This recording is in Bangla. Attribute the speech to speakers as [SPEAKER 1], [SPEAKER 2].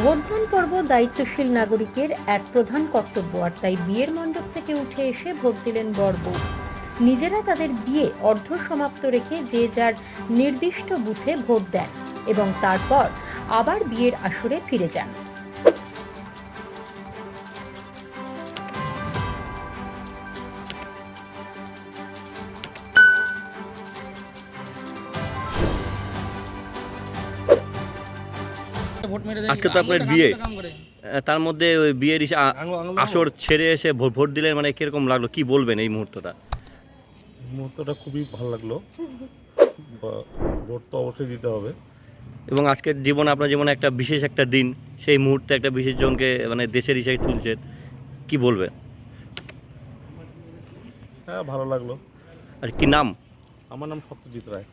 [SPEAKER 1] ভোটদান পর্ব দায়িত্বশীল নাগরিকের এক প্রধান কর্তব্য, আর তাই বিয়ের মণ্ডপ থেকে উঠে এসে ভোট দিলেন বর্ব নিজেরা তাদের বিয়ে অর্ধ সমাপ্ত রেখে যে যার নির্দিষ্ট বুথে ভোট দেন এবং তারপর আবার বিয়ের আসরে ফিরে যান।
[SPEAKER 2] আজকে তো আপনার বিয়ে। তার মধ্যে ওই বিয়ের আসর ছেড়ে এসে ভোট ভোট দিলেন মানে কীরকম লাগল? কি বলবেন এই মুহূর্তটা?
[SPEAKER 3] মুহূর্তটা খুবই ভালো লাগল। বা- ভোট তো অবশ্যই দিতে হবে।
[SPEAKER 2] এবং আজকের জীবনে আপনার জীবনে একটা বিশেষ একটা দিন। সেই মুহূর্তে একটা বিশেষ জনকে মানে দেশের হিসেবে তুলছেন। কি বলবেন?
[SPEAKER 3] হ্যাঁ ভালো লাগল।
[SPEAKER 2] আর কি নাম?
[SPEAKER 3] আমার নাম সত্যজিৎ রায়।